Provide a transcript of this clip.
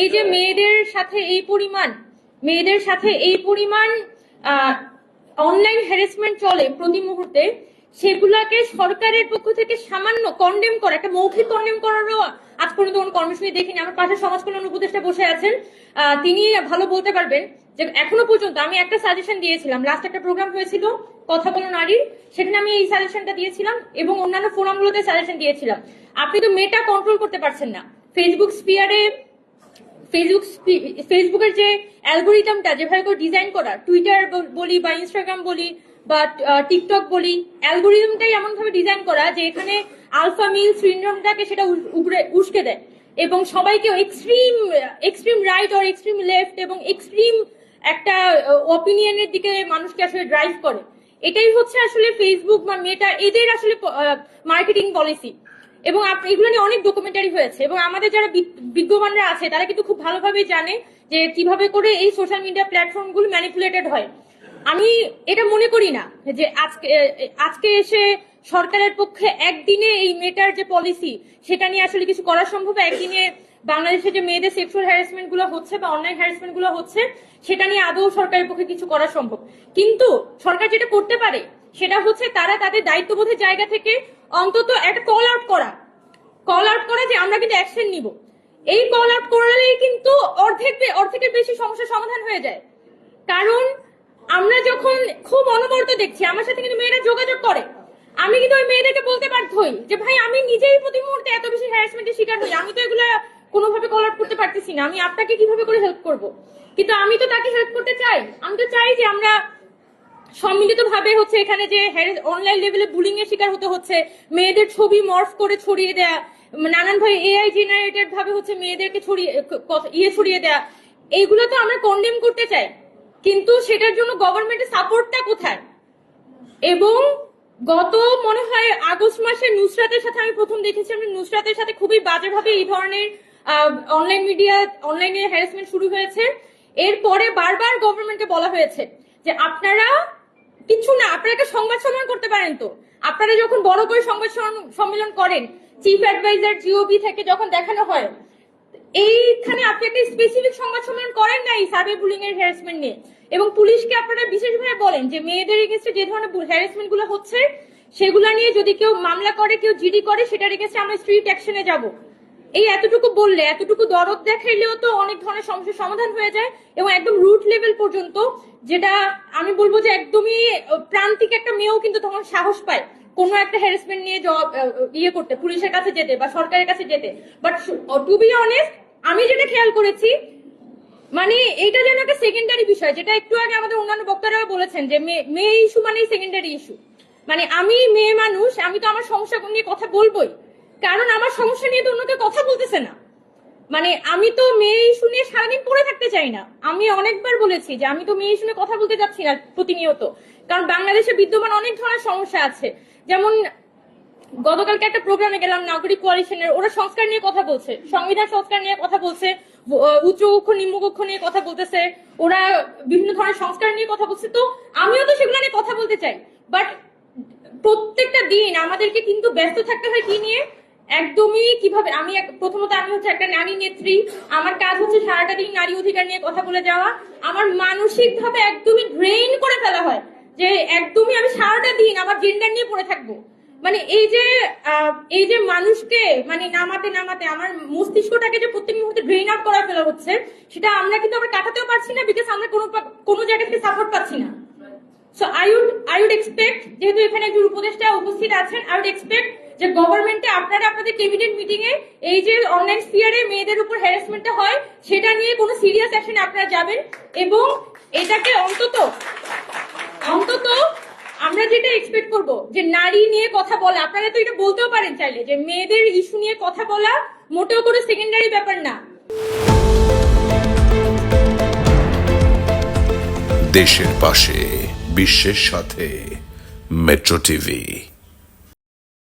এই যে মেয়েদের সাথে এই পরিমাণ, মেয়েদের সাথে এই পরিমাণ অনলাইন হ্যারাসমেন্ট চলে প্রতি মুহূর্তে, সেগুলাকে সরকারের পক্ষ থেকে সামান্য কন্ডেম করা, একটা মৌখিক কন্ডেম করারও আজ পর্যন্ত কোনো কর্মসূচি দেখিনি। আমার পাশে সমাজ কল্যাণ উপদেষ্টা বসে আছেন। তিনি ভালো বলতে পারবেন যে এখনও পর্যন্ত আমি একটা সাজেশন দিয়েছিলাম। লাস্ট একটা প্রোগ্রাম হয়েছিল, কথা বলো নারীর, সেখানে আমি এই সাজেশনটা দিয়েছিলাম এবং অন্যান্য ফোরামগুলোতে সাজেশন দিয়েছিলাম। আপনি তো মেটা কন্ট্রোল করতে পারছেন না। ফেসবুক স্পিয়ারে ফেসবুক ফেসবুকের যে অ্যালগোরিদমটা যেভাবে করে ডিজাইন করা টুইটার বলি বা ইনস্টাগ্রাম বলি বা টিকটক বলি অ্যালগোরিদমটাই এমন ভাবে ডিজাইন করা যে এখানে আলফা মিল সিন্ড্রোমটাকে সেটা উপরে উস্কে দেয়। এবং সবাইকে এক্সট্রিম এক্সট্রিম রাইট আর এক্সট্রিম লেফট এবং এক্সট্রিম একটা অপিনিয়নের দিকে মানুষকে আসলে ড্রাইভ করে। এটাই হচ্ছে আসলে ফেসবুক বা মেটা এদের আসলে মার্কেটিং পলিসি এবং এগুলো নিয়ে অনেক ডকুমেন্টারি হয়েছে। এবং আমাদের যারা বিজ্ঞবানরা আছে, তারা কিন্তু খুব ভালোভাবে জানে যে কীভাবে করে এই সোশ্যাল মিডিয়া প্ল্যাটফর্মগুলো ম্যানিপুলেটেড হয়। আমি এটা মনে করি না যে আজকে আজকে এসে সরকারের পক্ষে একদিনে এই মেটার যে পলিসি সেটা নিয়ে আসলে কিছু করা সম্ভব? একদিনে বাংলাদেশে যে মেয়েদের সেক্সুয়াল হ্যারাসমেন্টগুলো হচ্ছে বা অনলাইন হ্যারাসমেন্টগুলো হচ্ছে, সেটা নিয়ে আদৌ সরকারের পক্ষে কিছু করা সম্ভব? কিন্তু সরকার যেটা করতে পারে, সেটা হচ্ছে তারা তাদের দায়িত্ববোধের জায়গা থেকে অন্তত একটা কল আউট করা। কল আউট করা যে আমরা কিন্তু অ্যাকশন নিব। এই কল আউট করলেই কিন্তু অর্ধেক অর্ধেকের বেশি সমস্যার সমাধান হয়ে যায়। কারণ আমরা যখন খুব অনবরত দেখছি, আমার সাথে কিন্তু মেয়েরা যোগাযোগ করে। আমি কিন্তু ওই মেয়েদেরকে বলতে হই যে, ভাই, আমি নিজেই প্রতি মুহূর্তে এত বেশি হ্যারাসমেন্টের শিকার হই। আমি তো এগুলো কোনোভাবে কল আউট করতে পারতেছি না। আমি আপনাকে কীভাবে করে হেল্প করব? কিন্তু আমি তো তাকে হেল্প করতে চাই। আমি তো চাই যে আমরা সম্মিলিত ভাবে হচ্ছে এখানে যে অনলাইন লেভেলে বুলিং এর শিকার হতে হচ্ছে, মেয়েদের ছবি মর্ফ করে ছড়িয়ে দেয়া, নানান ভাবে এআই জেনারেটেড ভাবে হচ্ছে মেয়েদেরকে ছড়িয়ে ইয়ে ছড়িয়ে দেয়া এইগুলো তো আমরা কন্ডেম করতে চাই। কিন্তু সেটার জন্য গভর্নমেন্টের সাপোর্টটা কোথায়? এবং গত মনে হয় আগস্ট মাসে নুসরাতের সাথে আমি প্রথম দেখেছি, আমি নুসরাতের সাথে খুবই বাজেভাবে এই ধরনের অনলাইন মিডিয়া অনলাইনে হ্যারাসমেন্ট শুরু হয়েছে। এরপরে বারবার গভর্নমেন্টকে বলা হয়েছে যে আপনারা কিছু না, আপনারা একটা সংবাদ সম্মেলন করতে পারেন তো। আপনারা যখন বড় করে সংবাদ সম্মেলন করেন চিফ অ্যাডভাইজার জিওবি থেকে যখন দেখানো হয়, এইখানে আপনি একটা স্পেসিফিক সংবাদ সম্মেলন করেন না এই সার্ভে বুলিং এর হ্যারাসমেন্ট নিয়ে। এবং পুলিশকে আপনারা বিশেষভাবে বলেন যে, মেয়েদের এগেনস্টে যে ধরনের হ্যারাসমেন্টগুলো হচ্ছে, সেগুলো নিয়ে যদি কেউ মামলা করে, কেউ জিডি করে, সেটার এগেনস্টে আমরা স্ট্রিট অ্যাকশনে যাব। এই এতটুকু বললে, এতটুকু দরদ দেখাইলেও তো অনেক ধরনের সমস্যার সমাধান হয়ে যায় এবং একদম রুট লেভেল পর্যন্ত, যেটা আমি বলব যে একদমই প্রান্তিক একটা মেয়েও কিন্তু তখন সাহস পায় কোনো একটা হ্যারাসমেন্ট নিয়ে জব ইয়ে করতে, পুলিশের কাছে যেতে বা সরকারের কাছে যেতে। বাট টু বি অনেস্ট আমি যেটা খেয়াল করেছি মানে এইটা যেন একটা সেকেন্ডারি বিষয়, যেটা একটু আগে আমাদের অন্যান্য বক্তারাও বলেছেন যে মেয়ে- মেয়ে ইস্যু মানেই সেকেন্ডারি ইস্যু মানে আমি মেয়ে মানুষ, আমি তো আমার সমস্যা নিয়ে কথা বলবোই। কারণ আমার সমস্যা নিয়ে তো অন্য কেউ কথা বলতেছে না। মানে আমি তো মেয়ে নিয়ে সারাদিন পড়ে থাকতে চাই না। আমি অনেকবার বলেছি যে আমি তো মেয়ে নিয়ে কথা বলতে যাচ্ছি না প্রতিনিয়ত। কারণ বাংলাদেশে বিদ্যমান অনেক ধরনের সমস্যা আছে। যেমন গতকালকে একটা প্রোগ্রামে গেলাম, নাগরিক কোয়ালিশনের ওরা সংস্কার নিয়ে কথা বলছে। সংবিধান সংস্কার নিয়ে কথা বলছে উচ্চ কক্ষ, নিম্ন কক্ষ নিয়ে কথা বলতেছে। ওরা বিভিন্ন ধরনের সংস্কার নিয়ে কথা বলছে। তো আমিও তো সেগুলো নিয়ে কথা বলতে চাই। বাট প্রত্যেকটা দিন আমাদেরকে কিন্তু ব্যস্ত থাকতে হয় কি নিয়ে? একদমই কীভাবে, আমি প্রথমত আমি হচ্ছে একটা নারী নেত্রী, আমার কাজ হচ্ছে সারাটা দিন নারী অধিকার নিয়ে কথা বলে যাওয়া, আমার মানসিক ভাবে একদমই ড্রেন করে ফেলা হয়, যে একদমই আমি সারাটা দিন আমার জেন্ডার নিয়ে পড়ে থাকব। মানে এই যে এই যে মানুষকে মানে নামাতে নামাতে আমার মস্তিষ্কটাকে যে প্রত্যেক মুহূর্তে ড্রেন আউট করা ফেলা হচ্ছে, সেটা আমরা কিন্তু আমরা কাটাতেও পারছি না বিকজ আমরা কোনো কোনো জায়গা থেকে সাপোর্ট পাচ্ছি না। So I would I would expect যেহেতু এখানে একজন উপদেষ্টা উপস্থিত আছেন আই উড এক্সপেক্ট যে গভর্নমেন্টে আপনারা আপনাদের ক্যাবিনেট মিটিং এ এই যে অনলাইন স্পিয়ারে মেয়েদের উপর হ্যারাসমেন্টটা হয়, সেটা নিয়ে কোনো সিরিয়াস অ্যাকশন আপনারা যাবেন এবং এটাকে অন্তত অন্তত আমরা যেটা এক্সপেক্ট করব যে নারী নিয়ে কথা বলা, আপনারা তো এটা বলতেও পারেন চাইলে যে মেয়েদের ইস্যু নিয়ে কথা বলা মোটেও কোনো সেকেন্ডারি ব্যাপার না। দেশের পাশে, বিশ্বের সাথে মেট্রো টিভি